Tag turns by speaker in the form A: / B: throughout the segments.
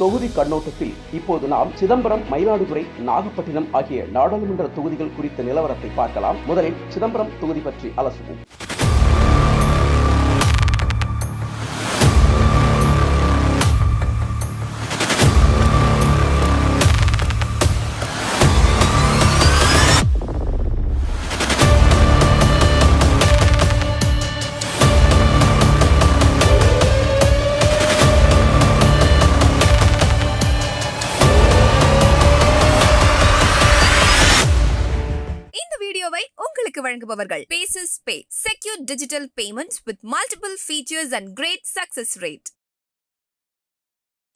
A: தொகுதி கண்ணோட்டத்தில் இப்போது நாம் சிதம்பரம் மயிலாடுதுறை நாகப்பட்டினம் ஆகிய நாடாளுமன்ற தொகுதிகள் குறித்த நிலவரத்தை பார்க்கலாம். முதலில் சிதம்பரம் தொகுதி பற்றி அலசுவோம்
B: வழங்குபவர்கள் bases pay secure digital payment with multiple features and great success rate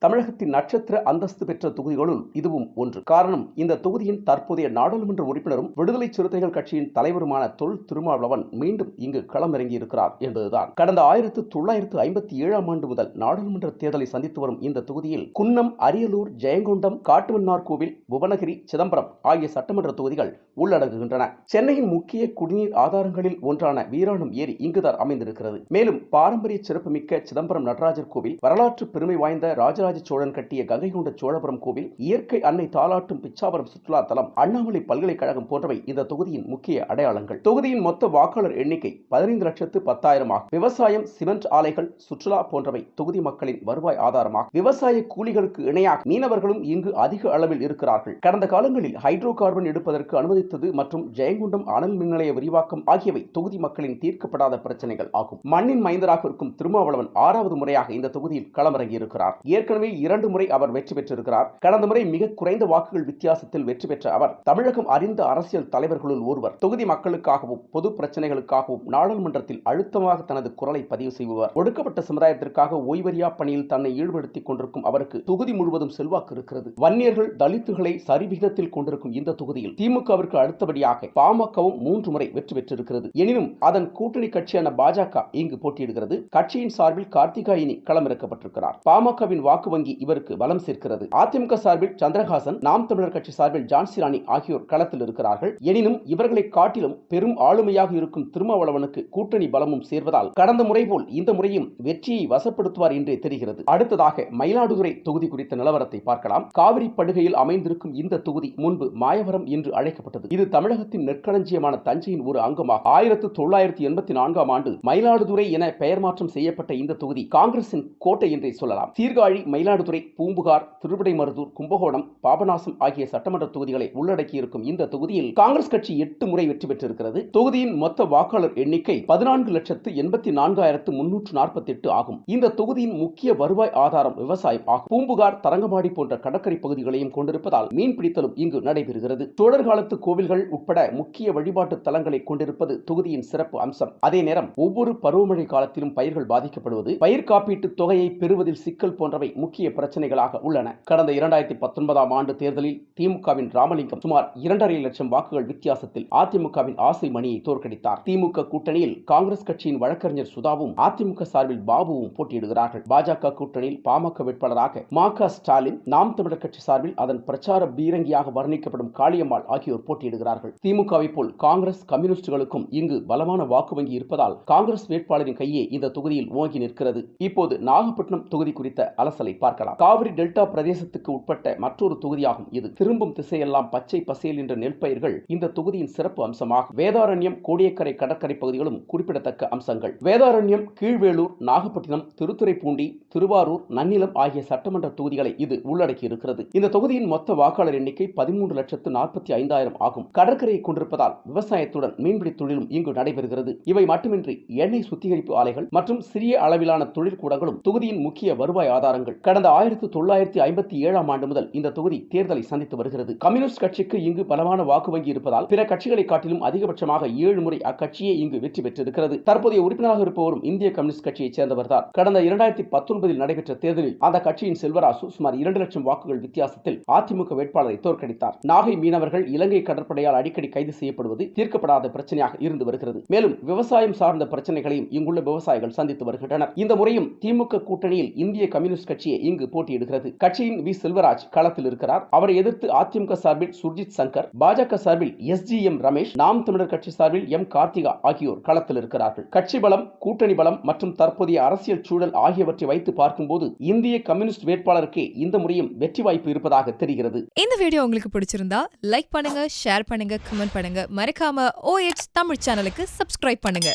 A: தமிழகத்தின் நட்சத்திர அந்தஸ்து பெற்ற தொகுதிகளுள் இதுவும் ஒன்று. காரணம் இந்த தொகுதியின் தற்போதைய நாடாளுமன்ற உறுப்பினரும் விடுதலை சிறுத்தைகள் கட்சியின் தலைவருமான தொல் திருமாவளவன் மீண்டும் இங்கு களமிறங்கி இருக்கிறார் என்பதுதான். கடந்த ஆயிரத்து தொள்ளாயிரத்து ஐம்பத்தி ஏழாம் ஆண்டு முதல் நாடாளுமன்ற தேர்தலை சந்தித்து வரும் இந்த தொகுதியில் குன்னம் அரியலூர் ஜெயங்கொண்டம் காட்டுமன்னார் கோவில் புவனகிரி சிதம்பரம் ஆகிய சட்டமன்ற தொகுதிகள் உள்ளடங்குகின்றன. சென்னையின் முக்கிய குடிநீர் ஆதாரங்களில் ஒன்றான வீராணம் ஏரி இங்குதான் அமைந்திருக்கிறது. மேலும் பாரம்பரிய சிறப்புமிக்க சிதம்பரம் நடராஜர் கோவில் வரலாற்று பெருமை வாய்ந்த ராஜராஜ சோழன் கட்டிய கங்கை கொண்ட சோழபுரம் கோவில் இயற்கை அன்னை தாளாட்டும் பிச்சாவரம் சுற்றுலா தலம் அண்ணாமலை பல்கலைக்கழகம் போன்றவை இந்த தொகுதியின் முக்கிய அடையாளங்கள். தொகுதியின் மொத்த வாக்காளர் எண்ணிக்கை பதினைந்து லட்சத்து பத்தாயிரம் ஆகும். விவசாயம் சிமெண்ட் ஆலைகள் சுற்றுலா போன்றவை தொகுதி மக்களின் வருவாய் ஆதாரமாக விவசாய கூலிகளுக்கு இணையாக மீனவர்களும் இங்கு அதிக அளவில் இருக்கிறார்கள். கடந்த காலங்களில் ஹைட்ரோ கார்பன் எடுப்பதற்கு அனுமதித்தது மற்றும் ஜெயங்குண்டம் அனல் மின் நிலைய விரிவாக்கம் ஆகியவை தொகுதி மக்களின் தீர்க்கப்படாத பிரச்சனைகள் ஆகும். மண்ணின் மைந்தராக இருக்கும் திருமாவளவன் ஆறாவது முறையாக இந்த தொகுதியில் களமிறங்கியிருக்கிறார். இருக்கிறார் ஏற்கனவே இரண்டு முறை அவர் வெற்றி பெற்றிருக்கிறார். கடந்த முறை மிக குறைந்த வாக்குகள் வித்தியாசத்தில் வெற்றி பெற்ற அவர் தமிழகம் அறிந்த அரசியல் தலைவர்களுள் ஒருவர். தொகுதி மக்களுக்காகவும் பொது பிரச்சனைகளுக்காகவும் நாடாளுமன்றத்தில் அழுத்தமாக தனது குரலை பதிவு செய்பவர். ஒடுக்கப்பட்ட சமுதாயத்திற்காக ஓய்வறியா பணியில் தன்னை ஈடுபடுத்திக் கொண்டிருக்கும் அவருக்கு தொகுதி முழுவதும் செல்வாக்கு இருக்கிறது. வன்னியர்கள் தலித்துகளை சரிவிகிதத்தில் கொண்டிருக்கும் இந்த தொகுதியில் திமுகவிற்கு அடுத்தபடியாக பாமகவும் மூன்று முறை வெற்றி பெற்றிருக்கிறது. எனினும் அதன் கூட்டணி கட்சியான பாஜக இங்கு போட்டியிடுகிறது. கட்சியின் சார்பில் கார்த்திகாயினி களமிறக்கப்பட்டிருக்கிறார். பாமகவின் வாக்கு வங்கி இவருக்கு பலம் சேர்க்கிறது. அதிமுக சார்பில் சந்திரஹாசன் நாம் தமிழர் கட்சி சார்பில் ஜான்சி ராணி ஆகியோர் களத்தில் இருக்கிறார்கள். எனினும் இவர்களை காட்டிலும் பெரும் ஆளுமையாக இருக்கும் திருமாவளவனுக்கு கூட்டணி பலமும் சேர்வதால் கடந்த முறை போல் இந்த முறையும் வெற்றியை வசப்படுத்துவார் என்றே தெரிகிறது. அடுத்ததாக மயிலாடுதுறை தொகுதி குறித்த நிலவரத்தை பார்க்கலாம். காவிரி படுகையில் அமைந்திருக்கும் இந்த தொகுதி முன்பு மாயவரம் என்று அழைக்கப்பட்டது. இது தமிழகத்தின் நெற்களஞ்சியமான தஞ்சையின் ஒரு அங்கமாக ஆயிரத்து தொள்ளாயிரத்தி எண்பத்தி நான்காம் ஆண்டு மயிலாடுதுறை என பெயர் மாற்றம் செய்யப்பட்ட இந்த தொகுதி காங்கிரசின் கோட்டை என்றே சொல்லலாம். சீர்காழி மயிலாடுதுறை பூம்புகார் திருவிடைமருதூர் கும்பகோணம் பாபநாசம் ஆகிய சட்டமன்ற தொகுதிகளை உள்ளடக்கியிருக்கும் இந்த தொகுதியில் காங்கிரஸ் கட்சி எட்டு முறை வெற்றி பெற்றிருக்கிறது. தொகுதியின் மொத்த வாக்காளர் எண்ணிக்கை பதினான்கு லட்சத்து எண்பத்தி நான்காயிரத்து முன்னூற்று நாற்பத்தி எட்டு ஆகும். இந்த தொகுதியின் முக்கிய வருவாய் ஆதாரம் விவசாயம் ஆகும். பூம்புகார் தரங்கம்பாடி போன்ற கடற்கரை பகுதிகளையும் கொண்டிருப்பதால் மீன் பிடித்தலும் இங்கு நடைபெறுகிறது. சோழர் காலத்து கோவில்கள் உட்பட முக்கிய வழிபாட்டு தலங்களை கொண்டிருப்பது தொகுதியின் சிறப்பு அம்சம். அதே நேரம் ஒவ்வொரு பருவமழை காலத்திலும் பயிர்கள் பாதிக்கப்படுவது பயிர் காப்பீட்டு தொகையை பெறுவதில் சிக்கல் போன்றவை முக்கிய பிரச்சனைகளாக உள்ளன. கடந்த இரண்டாயிரத்தி பத்தொன்பதாம் ஆண்டு தேர்தலில் திமுகவின் ராமலிங்கம் சுமார் இரண்டரை லட்சம் வாக்குகள் வித்தியாசத்தில் அதிமுகவின் ஆசை மணியை தோற்கடித்தார். திமுக கூட்டணியில் காங்கிரஸ் கட்சியின் வழக்கறிஞர் சுதாவும் அதிமுக சார்பில் பாபுவும் போட்டியிடுகிறார்கள். பாஜக கூட்டணியில் பாமக வேட்பாளராக மா க ஸ்டாலின் நாம் தமிழர் கட்சி சார்பில் அதன் பிரச்சார பீரங்கியாக வர்ணிக்கப்படும் காளியம்மாள் ஆகியோர் போட்டியிடுகிறார்கள். திமுகவை போல் காங்கிரஸ் கம்யூனிஸ்டுகளுக்கும் இங்கு பலமான வாக்கு வங்கி இருப்பதால் காங்கிரஸ் வேட்பாளரின் கையே இந்த தொகுதியில் ஓங்கி நிற்கிறது. இப்போது நாகப்பட்டினம் தொகுதி குறித்த அலசலை பார்க்கலாம். காவிரி டெல்டா பிரதேசத்துக்கு உட்பட்ட மற்றொரு தொகுதியாகும் இது. திரும்பும் திசையெல்லாம் பச்சை பசேல் என்ற நெற்பயிர்கள் இந்த தொகுதியின் சிறப்பு அம்சமாகும் வேதாரண்யம் கோடியக்கரை கடற்கரை பகுதிகளும் குறிப்பிடத்தக்க அம்சங்கள். வேதாரண்யம் கீழ்வேலூர் நாகப்பட்டினம் திருத்துறைப்பூண்டி திருவாரூர் நன்னிலம் ஆகிய சட்டமன்ற தொகுதிகளை இது உள்ளடக்கி இருக்கிறது. இந்த தொகுதியின் மொத்த வாக்காளர் எண்ணிக்கை பதிமூன்று லட்சத்து நாற்பத்தி ஐந்தாயிரம் ஆகும். கடற்கரையை கொண்டிருப்பதால் விவசாயத்துடன் மீன்பிடி தொழிலும் இங்கு நடைபெறுகிறது. இவை மட்டுமின்றி எண்ணெய் சுத்திகரிப்பு ஆலைகள் மற்றும் சிறிய அளவிலான தொழிற்கூடங்களும் தொகுதியின் முக்கிய வருவாய் ஆதாரங்கள். கடந்த ஆயிரத்தி தொள்ளாயிரத்தி ஐம்பத்தி ஏழாம் ஆண்டு முதல் இந்த தொகுதி தேர்தலை சந்தித்து வருகிறது. கம்யூனிஸ்ட் கட்சிக்கு இங்கு பலமான வாக்கு வங்கி இருப்பதால் பிற கட்சிகளை காட்டிலும் அதிகபட்சமாக ஏழு முறை அக்கட்சியே இங்கு வெற்றி பெற்றிருக்கிறது. தற்போதைய உறுப்பினராக இருப்பவரும் இந்திய கம்யூனிஸ்ட் கட்சியைச் சேர்ந்தவர்தான். கடந்த இரண்டாயிரத்தி பத்தொன்பதில் நடைபெற்ற தேர்தலில் அந்த கட்சியின் செல்வராசு சுமார் இரண்டு லட்சம் வாக்குகள் வித்தியாசத்தில் அதிமுக வேட்பாளரை தோற்கடித்தார். நாகை மீனவர்கள் இலங்கை கடற்படையால் அடிக்கடி கைது செய்யப்படுவது தீர்க்கப்படாத பிரச்சனையாக இருந்து வருகிறது. மேலும் விவசாயம் சார்ந்த பிரச்சனைகளையும் இங்குள்ள விவசாயிகள் சந்தித்து வருகின்றனர். இந்த முறையும் திமுக கூட்டணியில் இந்திய கம்யூனிஸ்ட் கட்சி கட்சியே இங்கு போட்டியிடுகிறது. கட்சியின் வி. செல்வராஜ் களத்தில் இருக்கிறார். அவரை எதிர்த்து அதிமுக சார்பில் சுர்ஜித் சங்கர் பாஜக சார்பில் எஸ். ஜி. எம். ரமேஷ் நாம் தமிழர் கட்சி சார்பில் எம். கார்த்திகா ஆகியோர் களத்தில் இருக்கிறார்கள். கட்சி பலம் கூட்டணி பலம் மற்றும் தற்போதைய அரசியல் சூழல் ஆகியவற்றை வைத்து பார்க்கும்போது இந்திய கம்யூனிஸ்ட் வேட்பாளருக்கே இந்த முறையும் வெற்றி வாய்ப்பு இருப்பதாக தெரிகிறது.
C: இந்த வீடியோ உங்களுக்கு பிடிச்சிருந்தா லைக் பண்ணுங்க ஷேர் பண்ணுங்க கமெண்ட் பண்ணுங்க. மறக்காம OH தமிழ் சேனலுக்கு சப்ஸ்கிரைப் பண்ணுங்க.